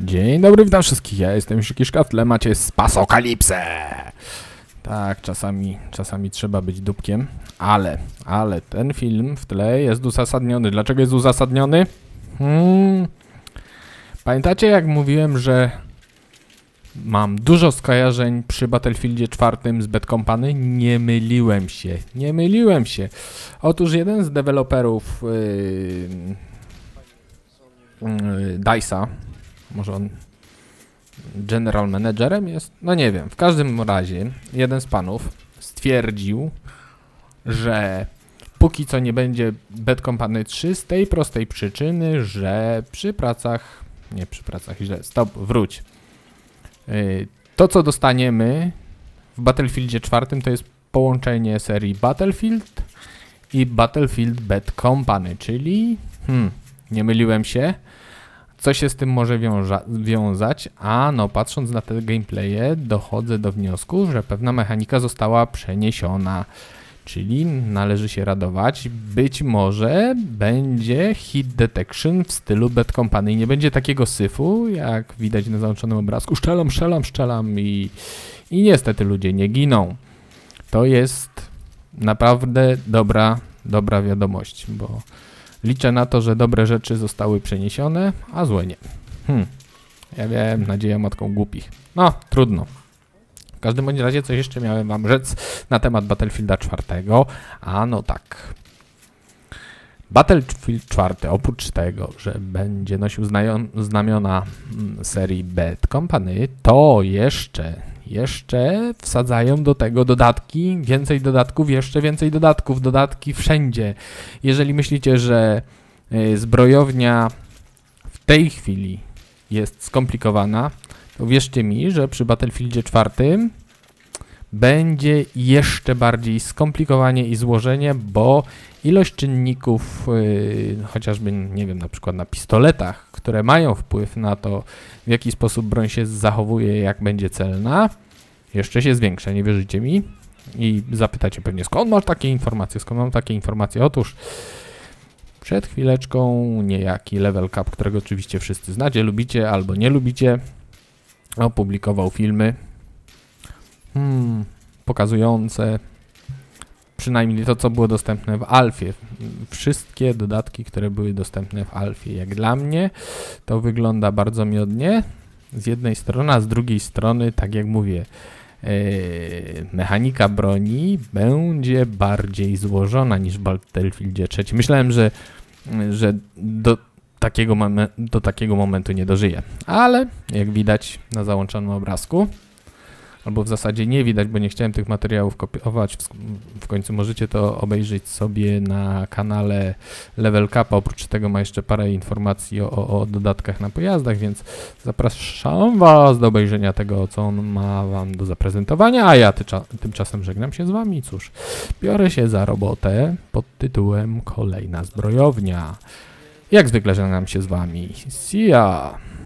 Dzień dobry, witam wszystkich. Ja jestem Sikiszka, w tle macie Spasokalipsę. Tak, czasami, czasami trzeba być dupkiem, ale, ale ten film w tle jest uzasadniony. Dlaczego jest uzasadniony? Hmm. Pamiętacie jak mówiłem, że mam dużo skojarzeń przy Battlefieldzie 4 z Bad Company? Nie myliłem się, nie myliłem się. Otóż jeden z deweloperów yy, yy, DICE'a, może on general managerem jest? No nie wiem. W każdym razie jeden z panów stwierdził, że póki co nie będzie Bad Company 3 z tej prostej przyczyny, że przy pracach, nie przy pracach, źle, stop, wróć. Yy, To co dostaniemy w Battlefieldzie 4 to jest połączenie serii Battlefield i Battlefield Bad Company, czyli hmm, nie myliłem się, co się z tym może wiąża- wiązać? A no, patrząc na te gameplaye, dochodzę do wniosku, że pewna mechanika została przeniesiona. Czyli należy się radować. Być może będzie hit detection w stylu Bad Company. Nie będzie takiego syfu, jak widać na załączonym obrazku. Szczelam, szczelam, szczelam i, i niestety ludzie nie giną. To jest naprawdę dobra, dobra wiadomość, bo Liczę na to, że dobre rzeczy zostały przeniesione, a złe nie. Hmm. Ja wiem, nadzieja matką głupich. No, trudno. Każdym bądź razie coś jeszcze miałem wam rzec na temat Battlefielda 4. A no tak. Battlefield 4, oprócz tego, że będzie nosił znamiona mm, serii Bad Company, to jeszcze, jeszcze wsadzają do tego dodatki, więcej dodatków, jeszcze więcej dodatków, dodatki wszędzie. Jeżeli myślicie, że y, zbrojownia w tej chwili jest skomplikowana, to wierzcie mi, że przy Battlefieldzie 4 będzie jeszcze bardziej skomplikowanie i złożenie, bo ilość czynników, yy, chociażby, nie wiem, na przykład na pistoletach, które mają wpływ na to, w jaki sposób broń się zachowuje, jak będzie celna, jeszcze się zwiększa, nie wierzycie mi? I zapytacie pewnie, skąd masz takie informacje, skąd mam takie informacje? Otóż przed chwileczką niejaki Level Cup, którego oczywiście wszyscy znacie, lubicie albo nie lubicie, opublikował filmy hmm, pokazujące przynajmniej to, co było dostępne w Alfie. Wszystkie dodatki, które były dostępne w Alfie. Jak dla mnie to wygląda bardzo miodnie z jednej strony, a z drugiej strony, tak jak mówię, yy, mechanika broni będzie bardziej złożona niż w Battlefieldzie 3. Myślałem, że, że do, takiego do takiego momentu nie dożyję. Ale jak widać na załączonym obrazku, albo w zasadzie nie widać, bo nie chciałem tych materiałów kopiować. W, końcu możecie to obejrzeć sobie na kanale Level Cup. Oprócz tego ma jeszcze parę informacji o, o dodatkach na pojazdach, więc zapraszam Was do obejrzenia tego, co on ma Wam do zaprezentowania. A ja tycza- tymczasem żegnam się z Wami. Cóż, biorę się za robotę pod tytułem Kolejna zbrojownia. Jak zwykle żegnam się z Wami. See ya!